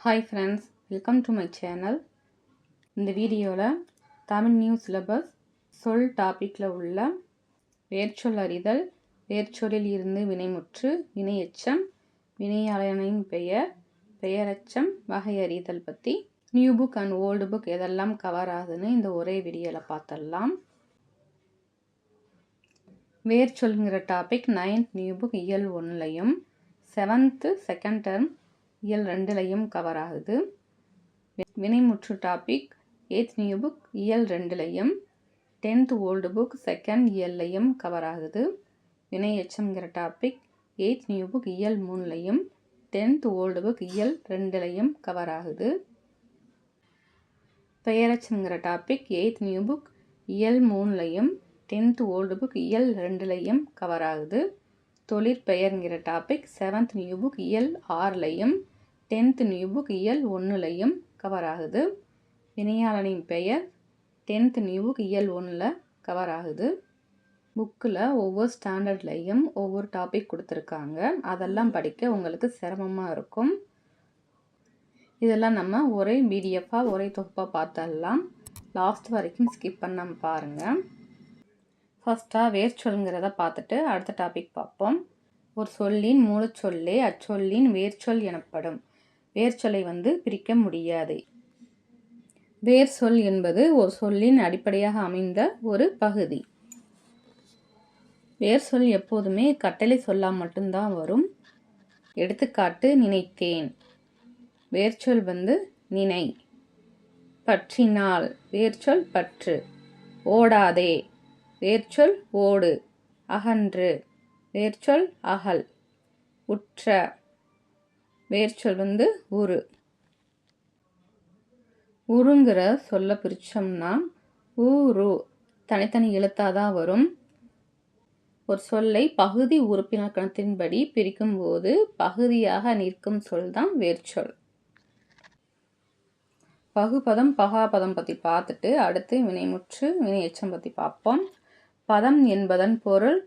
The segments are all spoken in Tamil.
Hi friends welcome to my channel இந்த வீடியோவில் தமிழ் நியூ சிலபஸ் சொல் டாப்பிக்கில் உள்ள வேர்ச்சொல் அறிதல் வேர்ச்சொல்லில் இருந்து வினைமுற்று வினையச்சம் வினையாளனின் பெயர் பெயரச்சம் வகை அறிதல் பற்றி new book and old book எதெல்லாம் கவர் ஆகுதுன்னு இந்த ஒரே வீடியோவில் பார்த்துடலாம் வேர்ச்சொல்ங்கிற டாபிக் நைன்த் நியூ புக் இயல் ஒன்லையும் செவன்த்து செகண்ட் டர்ம் இயல் ரெண்டுலையும் கவர் ஆகுது. வினைமுற்று டாபிக் எயித் நியூ புக் இயல் ரெண்டுலையும் டென்த் ஓல்டு புக் செகண்ட் இயல்லையும் கவர் ஆகுது. வினை எச்சம்ங்கிற டாபிக் எயித் நியூ புக் இயல் மூணுலையும் டென்த் ஓல்டு புக் இயல் ரெண்டுலையும் கவர் ஆகுது. பெயரச்சம்ங்கிற டாபிக் எயித் நியூ புக் இயல் மூணுலையும் டென்த் ஓல்டு புக் இயல் ரெண்டுலையும் கவர் ஆகுது. தொழிற்பெயர்ங்கிற டாபிக் செவன்த் நியூ புக் இயல் ஆறுலையும் டென்த் நியூ புக் இயல் ஒன்றுலையும் கவர் ஆகுது. வினையாளனின் பெயர் டென்த் நியூ புக் இயல் ஒன்றில் கவர் ஆகுது. புக்கில் ஒவ்வொரு ஸ்டாண்டர்ட்லேயும் ஒவ்வொரு டாபிக் கொடுத்துருக்காங்க. அதெல்லாம் படிக்க உங்களுக்கு சிரமமாக இருக்கும். இதெல்லாம் நம்ம ஒரே பிடிஎஃபாக ஒரே தொகுப்பாக பார்த்தெல்லாம் லாஸ்ட் வரைக்கும் ஸ்கிப் பண்ணாமல் பாருங்கள் ஃபஸ்ட்டாக வேர்ச்சொல்ங்கிறத பார்த்துட்டு அடுத்த டாபிக் பார்ப்போம். ஒரு சொல்லின் மூலச்சொல்லே அச்சொல்லின் வேர்ச்சொல் எனப்படும். வேர்ச்சொல்லை வந்து பிரிக்க முடியாது. வேர் சொல் என்பது ஒரு சொல்லின் அடிப்படையாக அமைந்த ஒரு பகுதி. வேர் சொல் எப்போதுமே கட்டளை சொல்லா மட்டும்தான் வரும். எடுத்துக்காட்டு நினைத்தேன். வேர்ச்சொல் வந்து நினை. பற்றினால். வேர்ச்சொல் பற்று. ஓடாதே. வேர்ச்சொல் ஓடு. அகன்று. வேர்ச்சொல் அகல். உற்ற. வேர்ச்சொல் வந்து உரு உருங்கிற சொல்ல பிரித்தோம்னா ஊரு தனித்தனி எழுத்தாக தான் வரும். ஒரு சொல்லை பகுதி உறுப்பினக்கணத்தின்படி பிரிக்கும்போது பகுதியாக நிற்கும் சொல் தான் வேர்ச்சொல். பகுபதம் பகாபதம் பற்றி பார்த்துட்டு அடுத்து வினைமுற்று வினையச்சம் பற்றி பார்ப்போம். பதம் என்பதன் பொருள்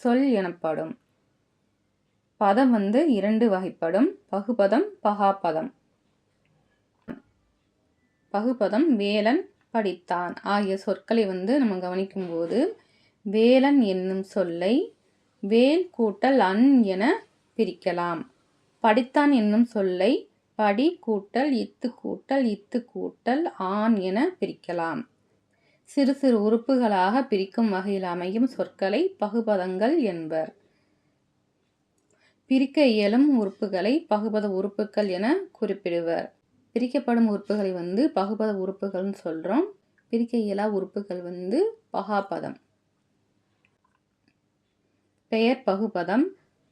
சொல் எனப்படும். பதம் வந்து இரண்டு வகைப்படும். பகுபதம் பகாபதம். பகுபதம் வேலன் படித்தான். ஆகிய சொற்களை வந்து நம்ம கவனிக்கும் போது வேலன் என்னும் சொல்லை வேல் கூட்டல் அன் என பிரிக்கலாம். படித்தான் என்னும் சொல்லை படி கூட்டல் இத்து கூட்டல் இத்து கூட்டல் ஆண் என பிரிக்கலாம். சிறு சிறு உறுப்புகளாக பிரிக்கும் வகையில் அமையும் சொற்களை பகுபதங்கள் என்பர். பிரிக்க இயலும் உறுப்புகளை பகுபத உறுப்புகள் என குறிப்பிடுவர். பிரிக்கப்படும் உறுப்புகளை வந்து பகுபத உறுப்புகள்னு சொல்கிறோம் பிரிக்க இயலா உறுப்புகள் வந்து பகாபதம். பெயர் பகுபதம்.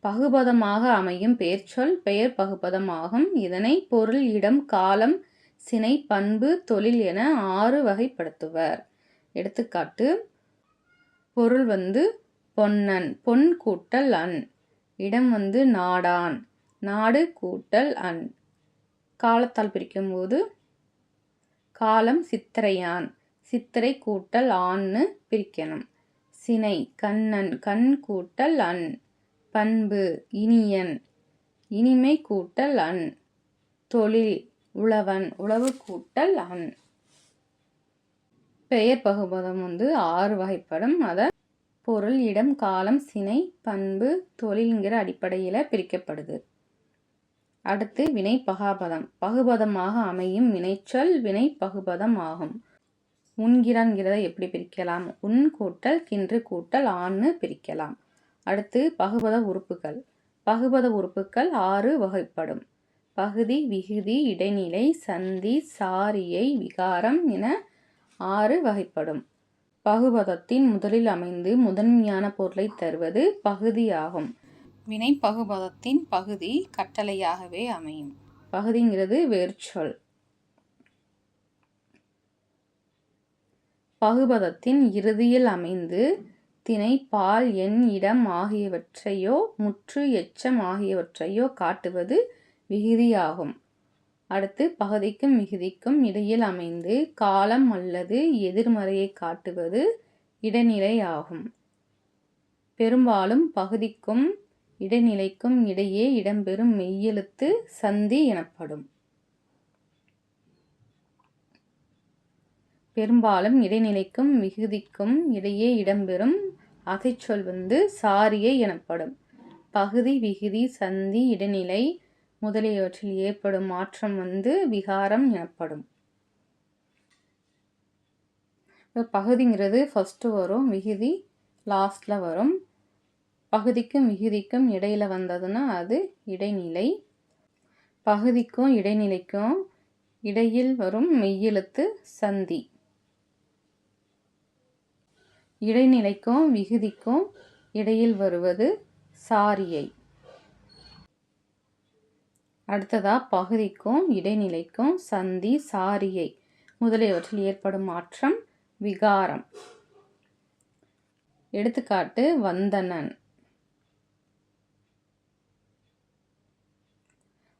பகுபதமாக அமையும் பெயர்ச்சொல் பெயர் பகுபதம் ஆகும் இதனை பொருள் இடம் காலம் சினை பண்பு தொழில் என ஆறு வகைப்படுத்துவர். எடுத்துக்காட்டு பொருள் வந்து பொன்னன் பொன் கூட்டல் அன். இடம் வந்து நாடான். நாடு கூட்டல் அன். காலத்தால் பிரிக்கும்போது காலம் சித்திரையான். சித்திரை கூட்டல் ஆண்னு பிரிக்கணும். சினை கண்ணன் கண் கூட்டல் அன். பண்பு இனியன். இனிமை கூட்டல் அன். தொழில் உழவன் உழவு கூட்டல் அன். பெயர் பகுபதம் வந்து ஆறு வகைப்படும். அதை பொருள் இடம் காலம் சினை பண்பு தொழில்ங்கிற அடிப்படையில் பிரிக்கப்படுது. அடுத்து வினை பகாபதம். பகுபதமாக அமையும் வினைச்சொல் வினை பகுபதம் ஆகும். உண்கிறான்கிறத எப்படி பிரிக்கலாம்? உன் கூட்டல் கின்று கூட்டல் ஆன்னு பிரிக்கலாம். அடுத்து பகுபத உறுப்புகள். பகுபத உறுப்புகள் ஆறு வகைப்படும். பகுதி விகுதி இடைநிலை சந்தி சாரியை விகாரம் என ஆறு வகைப்படும். பகுபதத்தின் முதலில் அமைந்து முதன்மையான பொருளை தருவது பகுதியாகும். வினை பகுபதத்தின் பகுதி கட்டளையாகவே அமையும். பகுதிங்கிறது வேர்ச்சொல் பகுபதத்தின் இறுதியில் அமைந்து திணை பால் எண் இடம் ஆகியவற்றையோ முற்று எச்சம் ஆகியவற்றையோ காட்டுவது விகுதியாகும். அடுத்து பகுதிக்கும் மிகுதிக்கும் இடையில் அமைந்து காலம் அல்லது எதிர்மறையை காட்டுவது இடைநிலை ஆகும் பெரும்பாலும் பகுதிக்கும் இடைநிலைக்கும் இடையே இடம்பெறும் மெய்யெழுத்து சந்தி எனப்படும். பெரும்பாலும் இடைநிலைக்கும் மிகுதிக்கும் இடையே இடம்பெறும் அகைச்சொல் வந்து சாரியை எனப்படும். பகுதி விகுதி சந்தி இடைநிலை முதலியவற்றில் ஏற்படும் மாற்றம் வந்து விகாரம் எனப்படும். இப்போ பகுதிங்கிறது ஃபஸ்ட்டு வரும் விகுதி லாஸ்டில் வரும். பகுதிக்கும் விகுதிக்கும் இடையில் வந்ததுன்னா அது இடைநிலை. பகுதிக்கும் இடைநிலைக்கும் இடையில் வரும் மெய்யெழுத்து சந்தி. இடைநிலைக்கும் விகுதிக்கும் இடையில் வருவது சாரியை. அடுத்ததா பகுதிக்கும் இடைநிலைக்கும் சந்தி சாரியை. முதலியவற்றில் ஏற்படும் மாற்றம் விகாரம். எடுத்துக்காட்டு வந்தனன்.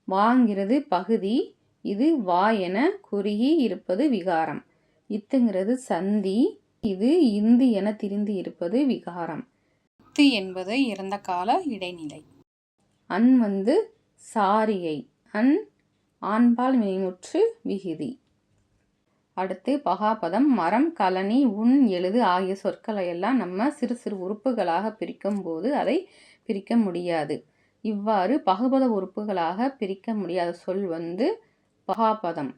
வாங்கிறது பகுதி இது வா என குறுகி இருப்பது விகாரம். இத்துங்கிறது சந்தி இது இந்து என திரிந்து இருப்பது விகாரம். இத்து என்பது இறந்த கால இடைநிலை. அன் வந்து சாரியை. அன் ஆண்பால் வினைமுற்று விகுதி. அடுத்து பகாபதம் மரம் கலனி உண் எழுது ஆகிய சொற்களை எல்லாம் நம்ம சிறு சிறு உறுப்புகளாக பிரிக்கும் போது அதை பிரிக்க முடியாது. இவ்வாறு பகுபத உறுப்புகளாக பிரிக்க முடியாத சொல் வந்து பகாபதம்.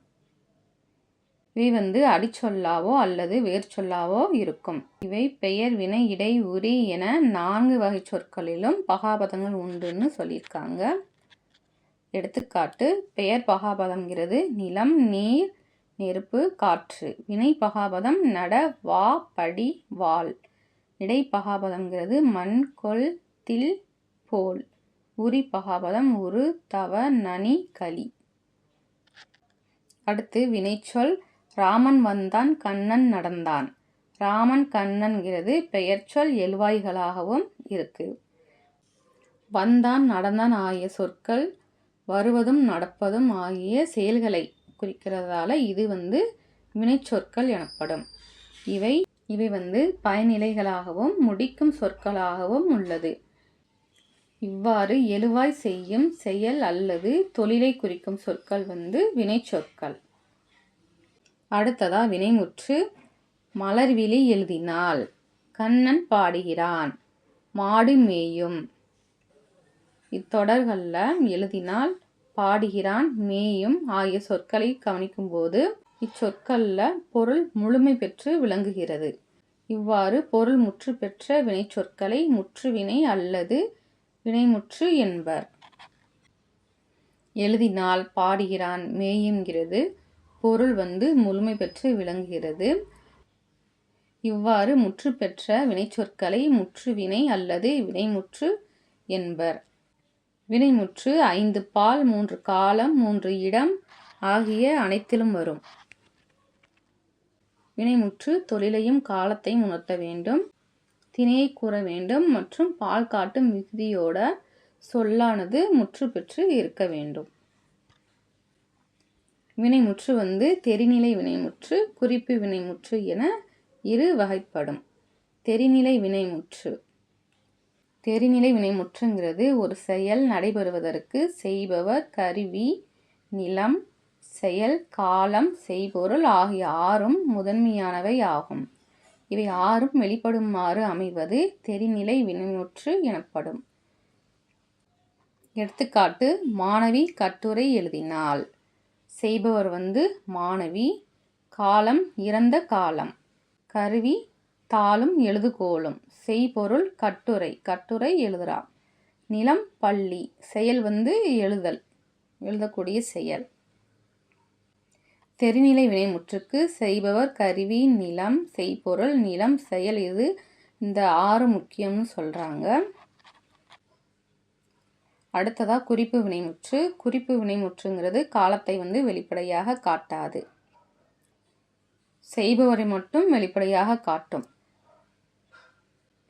இவை வந்து அடிச்சொல்லாவோ அல்லது வேர்ச்சொல்லாவோ இருக்கும். இவை பெயர் வினை இடை உரி என நான்கு வகை சொற்களிலும் பகாபதங்கள் உண்டுன்னு சொல்லியிருக்காங்க. எடுத்துக்காட்டு பெயர் பகாபதம்ங்கிறது நிலம் நீர் நெருப்பு காற்று. வினை பகாபதம் நட வா படி வால் இடை பகாபதம்ங்கிறது மண் கொல் தில் போல். உரி பகாபதம் உரு தவ நனி களி. அடுத்து வினைச்சொல் ராமன் வந்தான் கண்ணன் நடந்தான். ராமன் கண்ணன்கிறது பெயர்ச்சொல் எழுவாய்களாகவும் இருக்கு. வந்தான் நடந்தான் ஆகிய சொற்கள் வருவதும் நடப்பதும் ஆகிய செயல்களை குறிக்கிறதால இது வந்து வினைச்சொற்கள் எனப்படும். இவை இவை வந்து பயனிலைகளாகவும் முடிக்கும் சொற்களாகவும் உள்ளது. இவ்வாறு எழுவாய் செய்யும் செயல் அல்லது தொழிலை குறிக்கும் சொற்கள் வந்து வினைச்சொற்கள். அடுத்ததா வினைமுற்று மலர்விழி எழுதினாள் கண்ணன் பாடுகிறான் மாடு மேயும் இத்தொடர்களில் எழுதினால் பாடுகிறான் மேயும் ஆகிய சொற்களை கவனிக்கும்போது இச்சொற்களில் பொருள் முழுமை பெற்று விளங்குகிறது. இவ்வாறு பொருள் முற்று பெற்ற வினைச்சொற்களை முற்றுவினை அல்லது வினைமுற்று என்பர். எழுதினால் பாடுகிறான் மேயுங்கிறது பொருள் வந்து முழுமை பெற்று விளங்குகிறது. இவ்வாறு முற்று பெற்ற வினைச்சொற்களை முற்றுவினை அல்லது வினைமுற்று என்பர். வினைமுற்று ஐந்து பால் மூன்று காலம் மூன்று இடம் ஆகிய அனைத்திலும் வரும். வினைமுற்று தொழிலையும் காலத்தையும் உணர்த்த வேண்டும். திணையை கூற வேண்டும் மற்றும் பால் காட்டும் மிகுதியோட சொல்லானது முற்று பெற்று இருக்க வேண்டும். வினைமுற்று வந்து தெரிநிலை வினைமுற்று குறிப்பு வினைமுற்று என இரு வகைப்படும். தெரிநிலை வினைமுற்று. தெரிநிலை வினைமுற்றுங்கிறது ஒரு செயல் நடைபெறுவதற்கு செய்பவர் கருவி நிலம் செயல் காலம் செய்பொருள் ஆகிய ஆறும் முதன்மையானவை ஆகும். இவை ஆறும் வெளிப்படுமாறு அமைவது தெரிநிலை வினைமுற்று எனப்படும். எடுத்துக்காட்டு மாணவி கட்டுரை எழுதினாள். செய்பவர் வந்து மாணவி காலம் இறந்த காலம். கருவி தாளும் எழுதுகோலும். செய்பொருள் கட்டுரை கட்டுரை எழுதுறா. நிலம் பள்ளி செயல் வந்து எழுதல் எழுதக்கூடிய செயல். தெரிநிலை வினைமுற்றுக்கு செய்பவர் கருவி நிலம் செய்பொருள் நிலம் செயல் இது இந்த ஆறு முக்கியம்னு சொல்கிறாங்க அடுத்ததாக குறிப்பு வினைமுற்று குறிப்பு வினைமுற்றுங்கிறது காலத்தை வந்து வெளிப்படையாக காட்டாது. செய்பவரை மட்டும் வெளிப்படையாக காட்டும்.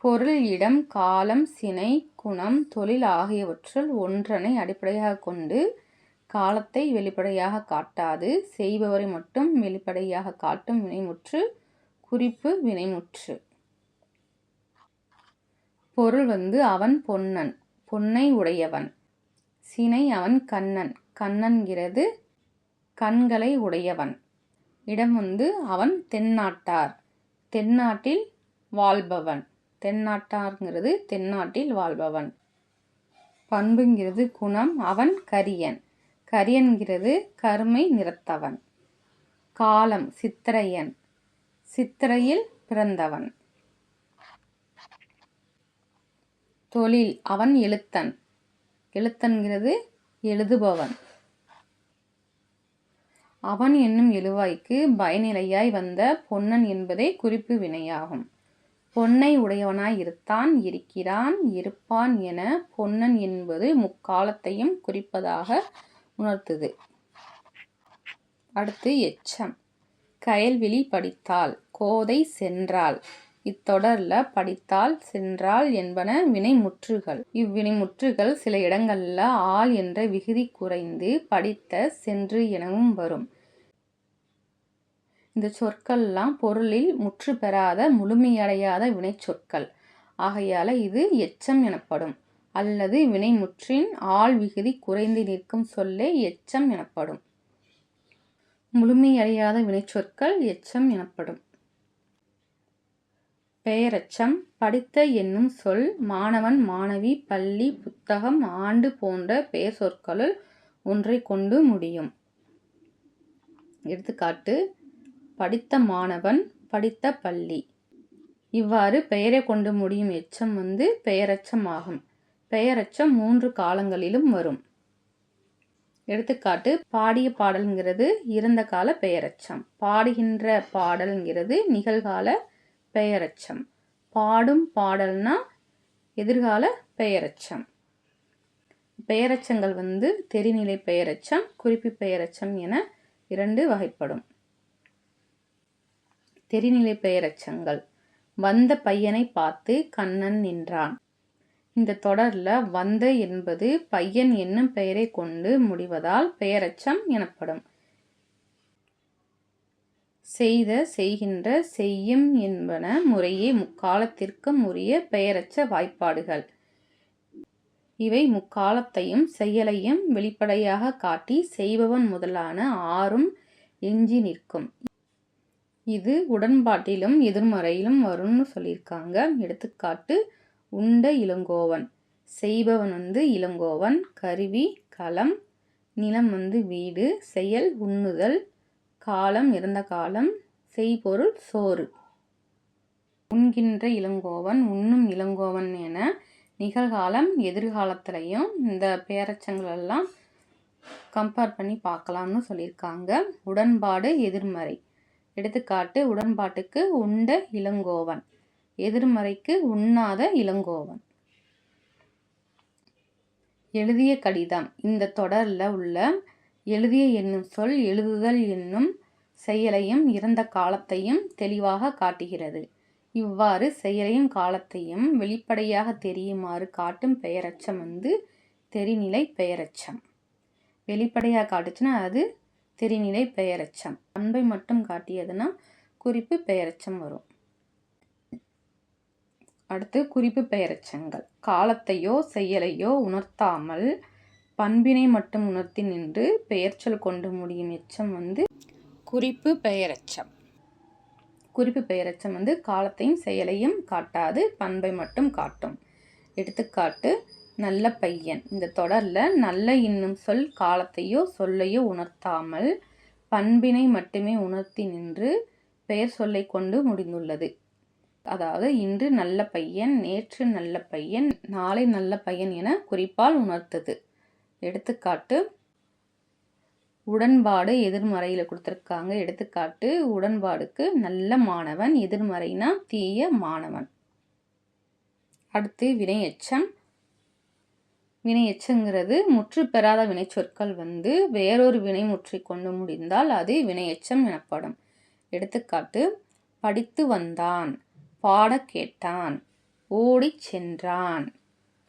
பொருள் இடம் காலம் சினை குணம் தொழில் ஆகியவற்றுள் ஒன்றனை அடிப்படையாக கொண்டு காலத்தை வெளிப்படையாக காட்டாது செய்பவரை மட்டும் வெளிப்படையாக காட்டும் வினைமுற்று குறிப்பு வினைமுற்று. பொருள் வந்து அவன் பொன்னன் பொன்னை உடையவன். சினை அவன் கண்ணன் கண்ணன்கிறது கண்களை உடையவன். இடம் வந்து அவன் தென்னாட்டார் தென்னாட்டில் வாழ்பவன். தென்னாட்டாருங்கிறது தென்னாட்டில் வாழ்பவன். பண்புங்கிறது குணம் அவன் கரியன். கரியன்கிறது கருமை நிறத்தவன். காலம் சித்திரையன். சித்திரையில் பிறந்தவன். தொழில் அவன் எழுத்தன். எழுத்தன்கிறது எழுதுபவன். அவன் என்னும் எழுவாய்க்கு பயனிலையாய் வந்த பொன்னன் என்பதே குறிப்பு வினையாகும். பொன்னை உடையவனாய் இருத்தான் இருக்கிறான் இருப்பான் என பொன்னன் என்பது முக்காலத்தையும் குறிப்பதாக உணர்த்துது. அடுத்து எச்சம். கயல்விழி படித்தால் கோதை சென்றாள். இத்தொடர்ல படித்தால் சென்றால் என்பன வினைமுற்றுகள். இவ்வினைமுற்றுகள் சில இடங்கள்ல ஆள் என்ற விகுதி குறைந்து படித்த சென்று எனவும் வரும். இந்த சொற்கள்லாம் பொருளில் முற்று பெறாத முழுமையடையாத வினைச்சொற்கள் ஆகையால் இது எச்சம் எனப்படும். அல்லது வினைமுற்றின் ஆள் விகுதி குறைந்து நிற்கும் சொல்லே எச்சம் எனப்படும். முழுமையடையாத வினைச்சொற்கள் எச்சம் எனப்படும். பெயரச்சம் படித்த என்னும் சொல் மாணவன் மாணவி பள்ளி புத்தகம் ஆண்டு போன்ற பெயர் சொற்களுள் ஒன்றை கொண்டு முடியும். எடுத்துக்காட்டு படித்த மாணவன் படித்த பள்ளி. இவ்வாறு பெயரை கொண்டு முடியும் எச்சம் வந்து பெயரச்சம் ஆகும். பெயரச்சம் மூன்று காலங்களிலும் வரும். எடுத்துக்காட்டு பாடிய பாடல்ங்கிறது இறந்த கால பெயரச்சம். பாடுகின்ற பாடல்ங்கிறது நிகழ்கால பெயரச்சம். பாடும் பாடல்னா எதிர்கால பெயரச்சம். பெயரச்சங்கள் வந்து தெரிநிலை பெயரச்சம் குறிப்பு பெயரச்சம் என இரண்டு வகைப்படும். தெரிநிலை பெயரச்சங்கள் வந்த பையனை பார்த்து கண்ணன் நின்றான். இந்த தொடர்ல வந்த என்பது பையன் என்னும் பெயரை கொண்டு முடிவதால் பெயரச்சம் எனப்படும். செய்த செய்கின்ற செய்யும் என்பன முறையே முக்காலத்திற்கும் உரிய பெயரச்ச வாய்ப்பாடுகள். இவை முக்காலத்தையும் செயலையும் வெளிப்படையாக காட்டி செய்பவன் முதலான ஆறும் எஞ்சி நிற்கும். இது உடன்பாட்டிலும் எதிர்மறையிலும் வரும்னு சொல்லியிருக்காங்க. எடுத்துக்காட்டு உண்ட இளங்கோவன். செய்பவன் வந்து இளங்கோவன் கருவி களம் நிலம் வந்து வீடு செயல் உண்ணுதல் காலம் இறந்த காலம் செய்பொருள் சோறு. உண்கின்ற இளங்கோவன் உண்ணும் இளங்கோவன் என நிகழ்காலம் எதிர்காலத்திலையும் இந்த பேரச்சங்கள் எல்லாம் கம்பேர் பண்ணி பார்க்கலாம்னு சொல்லியிருக்காங்க. உடன்பாடு எதிர்மறை. எடுத்துக்காட்டு உடன்பாட்டுக்கு உண்ட இளங்கோவன். எதிர்மறைக்கு உண்ணாத இளங்கோவன். எழுதிய கடிதம். இந்த தொடரில் உள்ள எழுதிய என்னும் சொல் எழுதுதல் என்னும் செயலையும் இறந்த காலத்தையும் தெளிவாக காட்டுகிறது. இவ்வாறு செயலையும் காலத்தையும் வெளிப்படையாக தெரியுமாறு காட்டும் பெயரச்சம் வந்து தெரிநிலை பெயரச்சம். வெளிப்படையாக காட்டுச்சுன்னா அது திரிநிலை பெயரச்சம். பண்பை மட்டும் காட்டியதுன்னா குறிப்பு பெயரச்சம் வரும். அடுத்து குறிப்பு பெயரச்சங்கள். காலத்தையோ செயலையோ உணர்த்தாமல் பண்பினை மட்டும் உணர்த்தி நின்று பெயர்ச்சொல் கொண்டு முடியும் எச்சம் வந்து குறிப்பு பெயரச்சம். குறிப்பு பெயரச்சம் வந்து காலத்தையும் செயலையும் காட்டாது பண்பை மட்டும் காட்டும். எடுத்துக்காட்டு நல்ல பையன். இந்த தொடரில் நல்ல இன்னும் சொல் காலத்தையோ சொல்லையோ உணர்த்தாமல் பண்பினை மட்டுமே உணர்த்தி நின்று பெயர் சொல்லை கொண்டு முடிந்துள்ளது. அதாவது இன்று நல்ல பையன் நேற்று நல்ல பையன் நாளை நல்ல பையன் என குறிப்பால் உணர்த்தது. எடுத்துக்காட்டு உடன்பாடு எதிர்மறையில் கொடுத்துருக்காங்க. எடுத்துக்காட்டு உடன்பாடுக்கு நல்ல மாணவன் எதிர்மறைனா தீய மாணவன். அடுத்து வினையச்சம். வினையச்சங்கிறது முற்று பெறாத வினைச்சொற்கள் வந்து வேறொரு வினை முற்றி கொண்டு முடிந்தால் அது வினையச்சம் எனப்படும். எடுத்துக்காட்டு படித்து வந்தான் பாட கேட்டான் ஓடிச் சென்றான்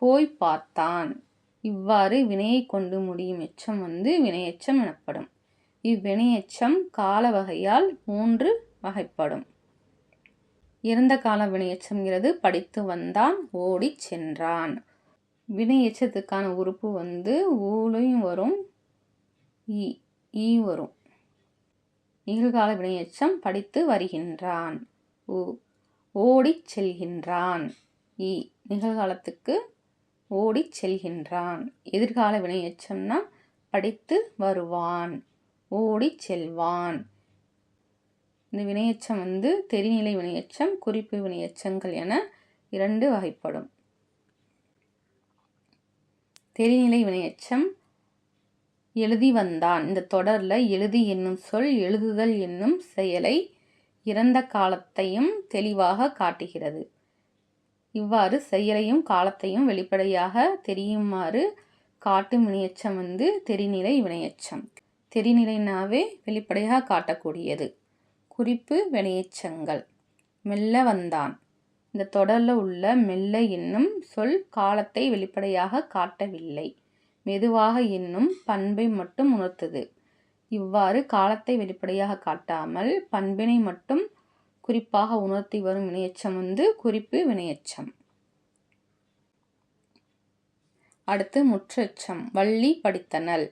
போய் பார்த்தான். இவ்வாறு வினையை கொண்டு முடியும் எச்சம் வந்து வினையச்சம் எனப்படும். இவ்வினையச்சம் கால வகையால் மூன்று வகைப்படும். இறந்த கால வினையச்சம்ங்கிறது படித்து வந்தான் ஓடி சென்றான். வினையச்சத்துக்கான உறுப்பு வந்து ஊலையும் வரும் ஈ ஈ வரும். நிகழ்கால வினையச்சம் படித்து வருகின்றான். உ ஓடிச் செல்கின்றான். இ நிகழ்காலத்துக்கு ஓடிச் செல்கின்றான். எதிர்கால வினையெச்சம்னா படித்து வருவான் ஓடிச் செல்வான். இந்த வினையச்சம் வந்து தெரிநிலை வினையச்சம் குறிப்பு வினையச்சங்கள் என இரண்டு வகைப்படும். தெரிநிலை வினையச்சம் எழுதி வந்தான். இந்த தொடரில் எழுதி என்னும் சொல் எழுதுதல் என்னும் செயலை இறந்த காலத்தையும் தெளிவாக காட்டுகிறது. இவ்வாறு செயலையும் காலத்தையும் வெளிப்படையாக தெரியுமாறு காட்டும் வினையச்சம் வந்து தெரிநிலை வினையச்சம். தெரிநிலைனாவே வெளிப்படையாக காட்டக்கூடியது. குறிப்பு வினையச்சங்கள். மெல்ல வந்தான். இந்த தொடரில் உள்ள மெல்ல என்னும் சொல் காலத்தை வெளிப்படையாக காட்டவில்லை. மெதுவாக என்னும் பண்பை மட்டும் உணர்த்தது. இவ்வாறு காலத்தை வெளிப்படையாக காட்டாமல் பண்பினை மட்டும் குறிப்பாக உணர்த்தி வரும் வினையச்சம் வந்து குறிப்பு வினையச்சம். அடுத்து முற்றச்சம் வள்ளி படித்தனல்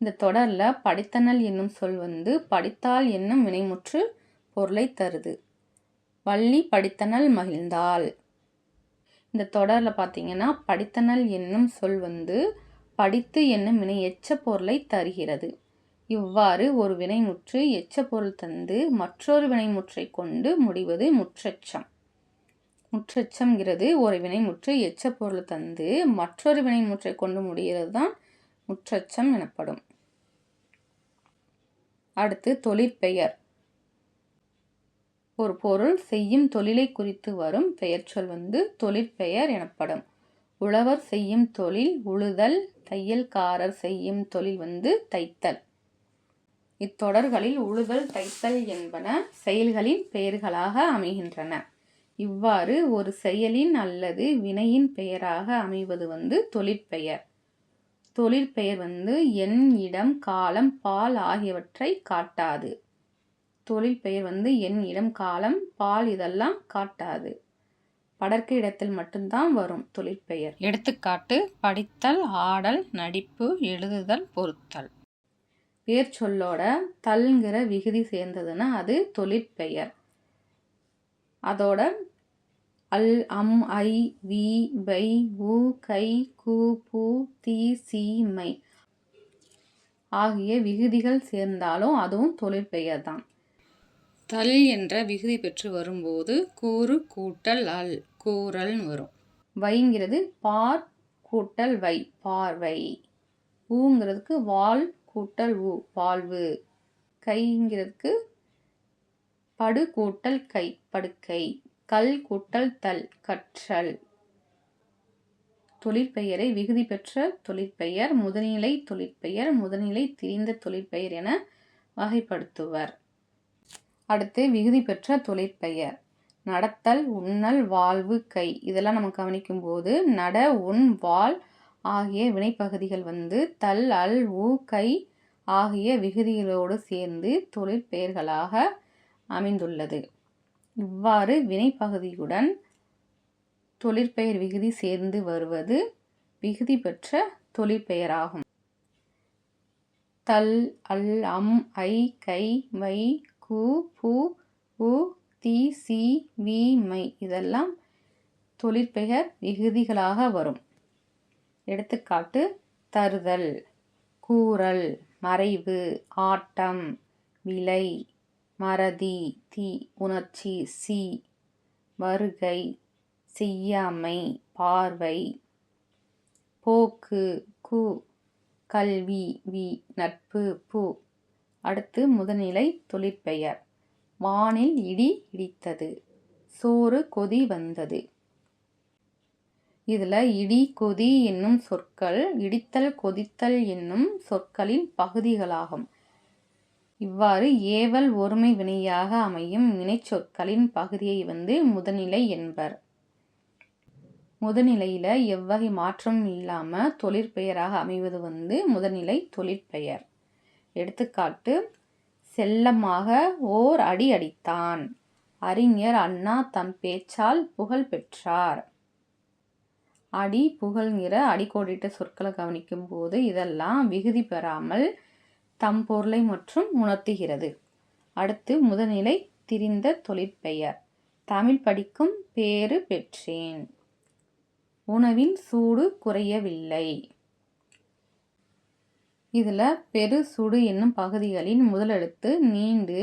இந்த தொடரில் படித்தனல் என்னும் சொல் வந்து படித்தால் என்னும் வினைமுற்று பொருளை தருது. வள்ளி படித்தனல் மகிழ்ந்தாள். இந்த தொடரில் பார்த்தீங்கன்னா படித்தனல் என்னும் சொல் வந்து படித்து என்னும் வினை எச்ச பொருளை தருகிறது. இவ்வாறு ஒரு வினைமுற்று எச்ச பொருள் தந்து மற்றொரு வினைமுற்றை கொண்டு முடிவது முற்றச்சம். முற்றச்சம்ங்கிறது ஒரு வினைமுற்று எச்ச பொருள் தந்து மற்றொரு வினைமுற்றை கொண்டு முடிகிறது தான் முற்றச்சம் எனப்படும். அடுத்து தொழிற்பெயர். ஒரு பொருள் செய்யும் தொழிலை குறித்து வரும் பெயர்ச்சொல் வந்து தொழிற்பெயர் எனப்படும். உழவர் செய்யும் தொழில் உழுதல் தையல்காரர் செய்யும் தொழில் வந்து தைத்தல். இத்தொடர்களில் உழுதல் தைத்தல் என்பன செயல்களின் பெயர்களாக அமைகின்றன. இவ்வாறு ஒரு செயலின் அல்லது வினையின் பெயராக அமைவது வந்து தொழிற்பெயர். தொழிற்பெயர் வந்து எண் இடம் காலம் பால் ஆகியவற்றை காட்டாது. தொழிற்பெயர் வந்து எண் இடம் காலம் பால் இதெல்லாம் காட்டாது. படர்க்க இடத்தில் மட்டும்தான் வரும் தொழிற்பெயர் எடுத்துக்காட்டு படித்தல் ஆடல் நடிப்பு எழுதுதல் பொருத்தல். பேர் சொல்லோட தல்ங்கிற விகுதி சேர்ந்ததுன்னா அது தொழிற்பெயர் அதோட அல் அம் ஐ வி வை உ கை கு பு தி சி மை ஆகிய விகுதிகள் சேர்ந்தாலும் அதுவும் தொழிற்பெயர் தான் தல் என்ற விகுதி பெற்று வரும்போது கூறு கூட்டல் அல் கூறல்னு வரும். வைங்கிறது பார் கூட்டல் வை பார்வை. ஊங்கிறதுக்கு வால் கூட்டல் ஊ வாழ்வு. கைங்கிறதுக்கு படு கூட்டல் கை படுக்கை. கல் கூட்டல் தல் கற்றல். தொழிற்பெயரை விகுதி பெற்ற தொழிற்பெயர் முதுநிலை தொழிற்பெயர் முதுநிலை திரிந்த தொழிற்பெயர் என வகைப்படுத்துவர். அடுத்து விகுதி பெற்ற தொழிற்பெயர். நடத்தல் உண்ணல் வாழ்வு கை. இதெல்லாம் நம்ம கவனிக்கும் போது நட உன் வாழ் ஆகிய வினைப்பகுதிகள் வந்து தல் அல் ஊ கை ஆகிய விகுதிகளோடு சேர்ந்து தொழிற்பெயர்களாக அமைந்துள்ளது. இவ்வாறு வினைப்பகுதியுடன் தொழிற்பெயர் விகுதி சேர்ந்து வருவது விகுதி பெற்ற தொழிற்பெயராகும். தல் அல் அம் ஐ கை வை கு பு உ தி சி வி மை இதெல்லாம் தொழிற்பெயர் விகுதிகளாக வரும். எடுத்துக்காட்டு தருதல் கூறல் மறைவு ஆட்டம் விலை மறதி தீ உணர்ச்சி சி வருகை செய்யாமை பார்வை போக்கு கு கல்வி வி நட்பு பு. அடுத்து முதநிலை தொழிற்பெயர். வானில் இடி இடித்தது சோறு கொதி வந்தது. இதில் இடி கொதி என்னும் சொற்கள் இடித்தல் கொதித்தல் என்னும் சொற்களின் பகுதிகளாகும். இவ்வாறு ஏவல் ஒருமை வினையாக அமையும் வினைச்சொற்களின் பகுதியை வந்து முதநிலை என்பர். முதநிலையில் எவ்வகை மாற்றமும் இல்லாமல் தொழிற்பெயராக அமைவது வந்து முதநிலை தொழிற்பெயர். எடுத்துக்காட்டு செல்லமாக ஓர் அடி அடித்தான். அறிஞர் அண்ணா தம் பேச்சால் புகழ் பெற்றார். அடி புகழ்ங்கிற அடிக்கோடிட்ட சொற்களை கவனிக்கும் போது இதெல்லாம் விகுதி பெறாமல் தம் பொருளை மற்றும் உணர்த்துகிறது. அடுத்து முதல்நிலை திரிந்த தொழிற்பெயர். தமிழ் படிக்கும் பேறு பெற்றேன். உணவின் சூடு குறையவில்லை. இதில் பெரு சுடு என்னும் பகுதிகளின் முதலெழுத்து நீண்டு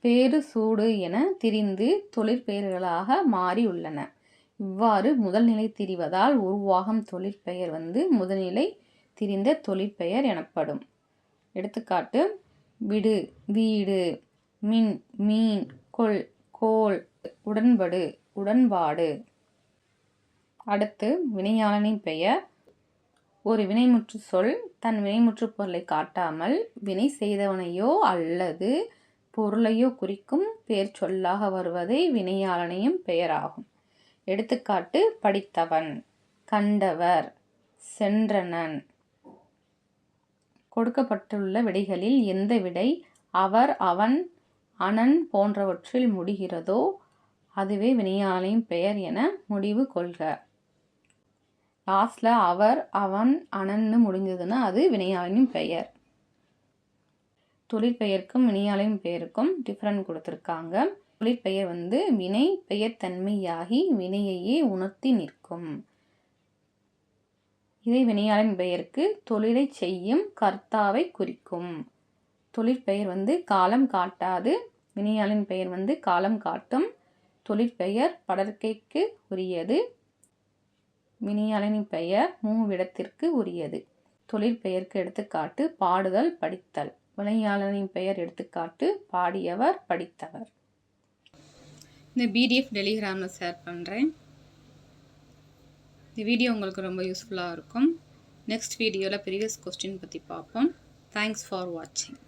பேரு சூடு என திரிந்து தொழிற்பெயர்களாக மாறியுள்ளன. இவ்வாறு முதல்நிலை திரிவதால் உருவாகும் தொழிற்பெயர் வந்து முதல்நிலை திரிந்த தொழிற்பெயர் எனப்படும். எடுத்துக்காட்டு விடு வீடு மின் மீன் கொள் கோல் உடன்படு உடன்பாடு. அடுத்து வினையாளனின் பெயர் ஒரு வினைமுற்று சொல் தன் வினைமுற்று பொருளை காட்டாமல் வினை செய்தவனையோ அல்லது பொருளையோ குறிக்கும் பெயர் சொல்லாக வருவதே வினையாளனையும் பெயராகும். எடுத்துக்காட்டு படித்தவன் கண்டவர் சென்றனன். கொடுக்கப்பட்டுள்ள விடைகளில் எந்த விடை அவர் அவன் அனன் போன்றவற்றில் முடிகிறதோ அதுவே வினையாளின் பெயர் என முடிவு கொள்க. லாஸ்டில் அவர் அவன் அனன்னு முடிஞ்சதுன்னா அது வினையாளின் பெயர். தொழிற்பெயருக்கும் வினையாளின் பெயருக்கும் டிஃப்ரெண்ட் கொடுத்துருக்காங்க. தொழிற்பெயர் வந்து வினை பெயர் தன்மையாகி வினையையே உணர்த்தி நிற்கும். இதை வினையாளின் பெயருக்கு தொழிலை செய்யும் கர்த்தாவை குறிக்கும். தொழிற்பெயர் வந்து காலம் காட்டாது வினையாளின் பெயர் வந்து காலம் காட்டும். தொழிற்பெயர் படற்கைக்கு உரியது. மினியாளனின் பெயர் மூவிடத்திற்கு உரியது. தொழிற்பெயருக்கு எடுத்துக்காட்டு பாடுதல் படித்தல். வினையாளனின் பெயர் எடுத்துக்காட்டு பாடியவர் படித்தவர். இந்த பிடிஎஃப் டெலிகிராமில் ஷேர் பண்ணுறேன். இந்த வீடியோ உங்களுக்கு ரொம்ப யூஸ்ஃபுல்லாக இருக்கும். நெக்ஸ்ட் வீடியோவில் ப்ரீவியஸ் கொஸ்டின் பற்றி பார்ப்போம். தேங்க்ஸ் ஃபார் வாட்சிங்